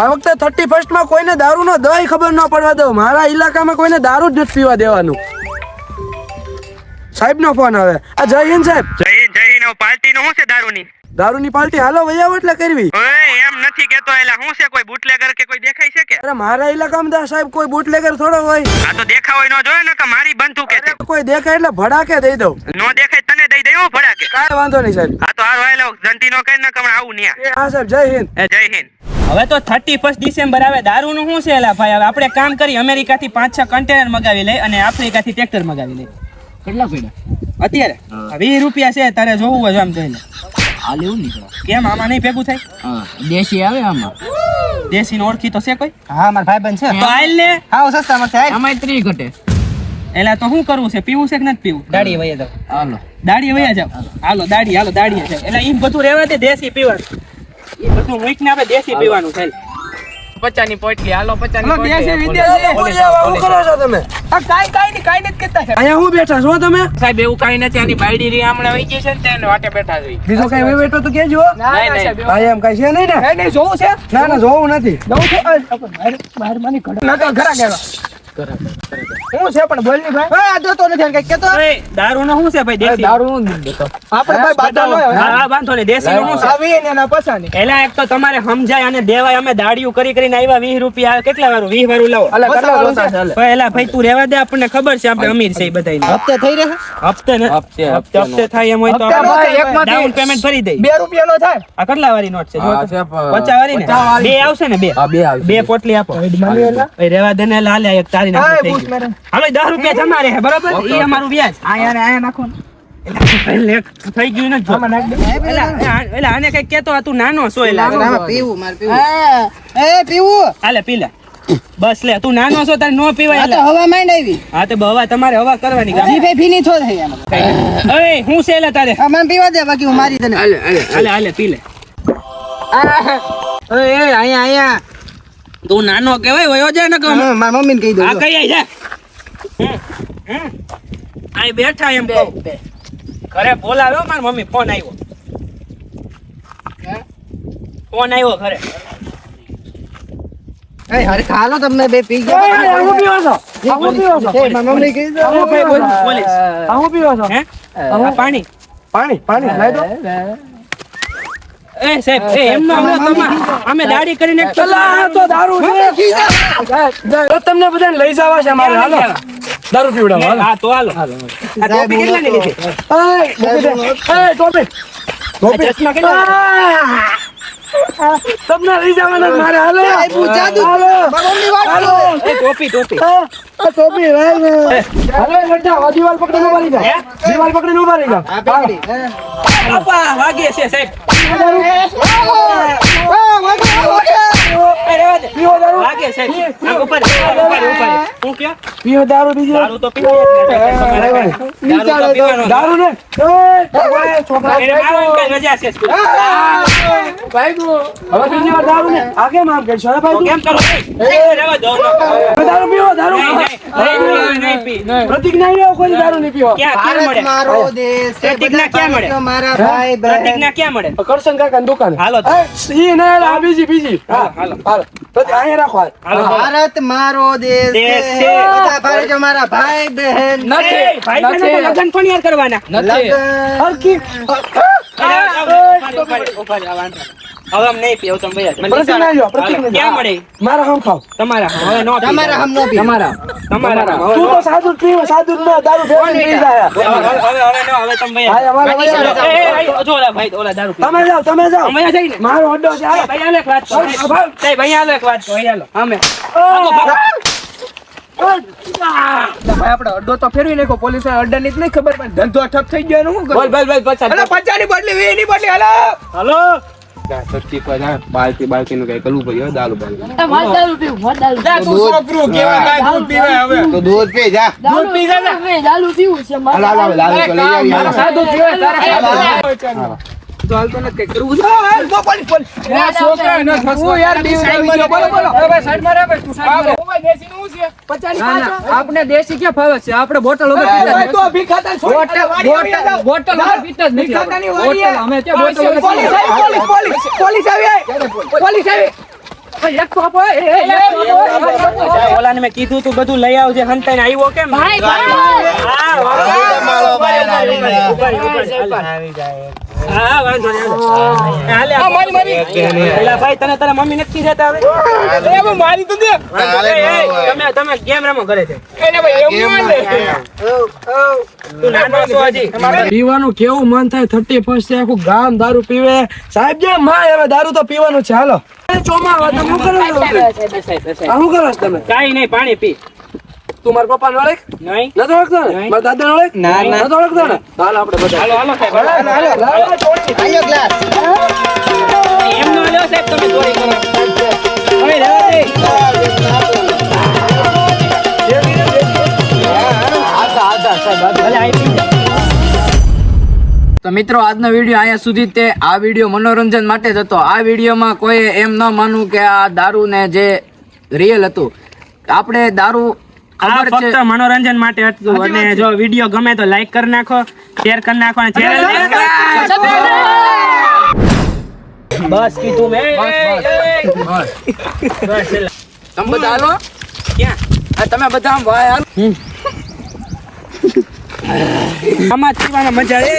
આ વખતે થર્ટી ફર્સ્ટમાં કોઈને દારૂ નો દવાઈ ખબર ન પડવા દઉં. મારા ઇલાકામાં કોઈને દારૂ જ નથી પીવા દેવાનું. સાહેબ નો ફોન આવે આ જય હિન્દ સાહેબ. જય જય હિન્દ. પાર્ટી નું શું છે દારૂની? દારૂની પાર્ટી હાલો વૈયાવો એટલે કરવી. એમ નથી કેતો એટલે શું છે કોઈ બુટલેગર કે કોઈ દેખાય છે કે? અરે મારા ઇલાકામાં દા સાહેબ કોઈ બુટલેગર થોડો હોય. આ તો દેખાવ હોય નો જોયે ને કે મારી બંદૂક કે કોઈ દેખાય એટલે ભડાકે દઈ દઉં. નો દેખાય તને દઈ હું ભડાકે? કાઈ વાંધો નહીં સાહેબ. આ તો હારો હેલો જંતી નો કઈ ને કમણ આવું ન્યા. હા સાહેબ જય હિન્દ. જય હિન્દ. હવે તો થર્ટી ફર્સ્ટ ડિસેમ્બર આવે દારૂનું શું છે એલા ભાઈ? હવે આપણે કામ કરી અમેરિકાથી પાંચ છ કન્ટેનર મગાવી લઈ અને આફ્રિકાથી ટ્રેક્ટર મગાવી લઈ કેટલા પડ્યા? અત્યારે? વીસ રૂપિયા છે તારે જોવું હોય તો આમ જોઈને. આ લેવું નીકળો કેમ આમાં નહીં ભેગું થાય? દેશી આવે આમાં. દેશી નો ઓળખી તો છે કોઈ? હા મારા ભાઈ છે. તો આઈલ ને? હા સસ્તા માં થાય અમારી ત્રી ઘટે. એલા તો શું કરવું છે? પીવું છે કે નથી પીવું? દાડી વયા જાવ હાલો. દાડી વયા જાવ હાલો. દાડી હાલો દાડી છે એટલે એમ બધું રહેવા દે દેશી પીવાનું. એ બધું મૂકીને આપણે દેશી પીવાનું છે પચાની પોટલી હાલો પચાની દેશી વિદેશી. કરો છો તમે? કાઈ કાઈ ની કાઈ નથી કરતા અહીંયા હું બેઠા છો તમે? સાહેબ એવું કાઈ નથી આની બાયડી રી આમણે આવી ગઈ છે ને તેને વાટે બેઠા છે. બીજો કઈ હવે બેઠો તો કેજો નહીં નહીં ભાઈ એમ કઈ છે નહીં ને? નહીં નહીં જોવું છે. ના ના જોવું નથી. જોવું છે. બહાર બહાર માની ઘડા ના તો ઘરા ગેવા હું છે પણ બોલની ભાઈ? આ જોતો નથી કઈ કેતો દારૂ નો શું છે ભાઈ દેશી? દારૂ નું દેતો. આપણે ભાઈ બાટા નો હા હા, વાંધો નહીં. દેશી નું શું છે? આવી ને એના પછાની. એલા એક તો તમારે સમજાય અને દેવાય. અમે દાડિયું કરી કરીને આવ્યા 20 રૂપિયા કેટલા વારું 20 વારું લાવો. અલા કેટલા વારું છે? ભાઈ એલા ભાઈ તું રહેવા દે આપણને ખબર છે આપણે અમીર છે બધાય હપ્તે થઈ રહે? હપ્તે ને હપ્તે, હપ્તે હપ્તે થાય એમ હોય તો નો થાય, ડાઉન પેમેન્ટ ભરી દઈ બે રૂપિયા નો થાય. આ કેટલા વાળી નોટ છે? જો આ છે પ- પચાસ વાળી ને? બે આવશે ને બે? હા બે પોટલી આપો. રેવા દે ને લાલે એક તારી નાખી નાખો હાલો દસ રૂપિયા જમા રહે બરાબર? એ અમારું વ્યાજ. આયા ને આયા નાખો થઈ ગયું ને આને કઈ કેતો આ તું નાનો છો એલા પીવું મારે પીવું. એ પીવું. હાલે પી લે. બસ લે તું નાનો છો તારે નો પીવાય આ હવા માંડ આવી. હા તો હવા તમારે હવા કરવાની ભીની થો થઈ આમાં હું છે તારે? મને પીવા દે બાકી હું મારી તને. હાલે હાલે હાલે. હાલે પી લે. એ એ અહીંયા અહીંયા. તું નાનો કેવાય વયો જાય ને મારા મમ્મીને કહી દઉં આ કઈ આઈ જા. હમ. બેઠા એમ બે ઘરે બોલાવ્યો માર મમ્મી ફોન આવ્યો ફોન આવ્યો ઘરે. એ ખાલો તમને બે પી ગયા. હું પીવો છો. હું પીવો છો. મમ્મી કહી હું પી- બોલ- હું પીવો છો. હે? પાણી. પાણી પાણી લાવી દો. એ સાહેબ એ એમનો અમે દાઢી કરીને આ તો દારૂ તમને બધાને લઈ જવા છે મારે હાલો. દારૂ પીવડાવો હાલો. હા તો હાલો. આ ટોપી કેટલાની લીધી? એય, મૂકી દે. એય, ટોપી ટોપી. ચશ્મા કેટલા તમને લઈ જવાના મારે હાલો. જાદુ તું. હાલો. મમ્મી વાત હાલો. એ ટોપી ટોપી. આ, ટોપી રે ને. હાલો લડ્ડા, આ દિવાલ પકડીને નો મારી જાઓ. દિવાલ પકડીને. આ પકડી. બાપા વાગે છે સાહેબ. ઉપર હું પીવો દારૂ બીજો. દારૂ તો કાંઈ. દારૂ ને. છોકરા, રજા છે સ્કૂલ. હવે બીજી વાર દારૂ ને. આ કેમ આમ કરશો? ભાઈ કેમ કરો? એ દો દારૂ પીવો દારૂ નહીં, નહીં, નહીં, નહીં. પ્રતિજ્ઞા આવ્યો કોઈ દારૂ નહીં પીવો. ક્યાં ક્યાં ભારત મળે? મારો દેશ. પ્રતિજ્ઞા ક્યાં મળે? મારા ભાઈ બહેન. પ્રતિજ્ઞા ક્યાં મળે? કરશન કાકા દુકાન. હાલો. ઈ ને આ બીજી બીજી. હા હાલો. હાલો. અહીંયા રાખો હાલો. ભારત મારો દેશ દેશ છે. બધા ભારત મારા ભાઈ બહેન. નથી ભાઈ બહેન તો લગ્ન પણ યાર કરવાના. નથી. હરકી ઊભા ઊભા આ. હવે નહીં પીવું તમે ભાઈ ક્યાં મળે? મારા હમ ખાવ. તમારા હવે નો તમારા હમ નો પી. તમારા હવે તું તો સાદું જ પીવે સાદું દારૂ ભેગું પી જાય. હવે હવે હવે નો, હવે તમે હા, અમારા એ, ભાઈ એ, એ, જો ઓલા ભાઈ ઓલા દારૂ તમે જાઓ તમે જાઓ. અમે અહીંયા જઈને. મારો અડ્ડો છે હાલો. ભાઈ હાલો એક વાત કહું. સાહેબ, અહીંયા હાલો એક વાત કહું, અહીંયા હાલો. અમે. ભાઈ આપણે અડ્ડો તો ફેરવી નાખો પોલીસ અડ્ડા ની જ નહીં ખબર પણ ધંધો ઠપ થઈ ગયો શું બોલ બોલ બોલ પચાસ અલા પચાની બદલી વીસની બદલી હલો. હાલો. બાલટી બાલટી નું કઈ કરવું પડ્યું દારૂ જા તું છોકરું કેવા કાંઈ દૂધ પીવે હવે. તો દૂધ પી જા. દૂધ પી જા જા. હાલ હાલ હાલ દારૂ તો લઈ આવી મારા હાલ. સાદું પીવે તારે તો હાલતો કઈ કરવું છે હાલ, બો, પોલીસ, પોલીસ. આ છોકરા ન થશું યાર સાઈડમાં બોલો બોલો હવે સાઈડમાં રહે તું સાઈડમાં રહે દેશી નું છે પચાની પાંચ આપણે દેશી ક્યાં ફાવે છે આપણે બોટલ ભાઈ તો ભીખાતા છોડી બોટલ બોટલ વગર પીતા જ નથી ભીખાતાની આપણે. વાડી અમે ત્યાં બોટલ વગર પોલીસ આવી પોલીસ પોલીસ પોલીસ આવી પોલીસ આવી એક તો આપો, એ, એ, એક તો આપો. ઓલાને મેં કીધું તું બધું લઈ આવજે હંતાઈને આવ્યો કેમ ભાઈ ભાઈ હા, હા, વાંધો નહીં, હાલે. હાલે, એલા ભાઈ તને તારા મમ્મી નથી દેતા હવે? એ મારી તો દે. વાંધો નહીં, એ, તમે તમે ગેમ રમો કરે છે. એને ભાઈ એમ ન હાલે. તું નાનો છો હજી. પીવાનું કેવું મન થાય થર્ટી ફર્સ્ટ આખું ગામ દારૂ પીવે. સાહેબ જે માં હવે દારૂ તો પીવાનું છે. હાલો. એ ચોમા વાત હું કરો છો? આ શું કરો છો તમે? કાઈ નહીં પાણી પી. તું મારા પપ્પા ઓળખ? નહીં. નથી ઓળખતો ને? મારા દાદા ઓળખ? ના નથી ઓળખતો ને? હાલ આપણે બધા. હાલો હાલો સાહેબ. હાલો. એમ નો લ્યો સાહેબ તમે તોડી કરો. હવે રહેવા દે. તો મિત્રો આજનો વીડિયો અહીંયા સુધી તે આ વીડિયો મનોરંજન માટે જ હતો. આ વિડીયોમાં કોઈ એમ ન માનવું કે આ દારૂને જે રિયલ હતું. આપણે દારૂ આ ફક્ત મનોરંજન માટે હતું અને જો વીડિયો ગમે તો લાઈક કરી નાખો શેર કરી નાખો અને ચેનલ બસ કીધું મેં તમે બધા હાલો ક્યાં તમે બધા આમ ભાઈ હાલો આમાં પીવાની મજા એ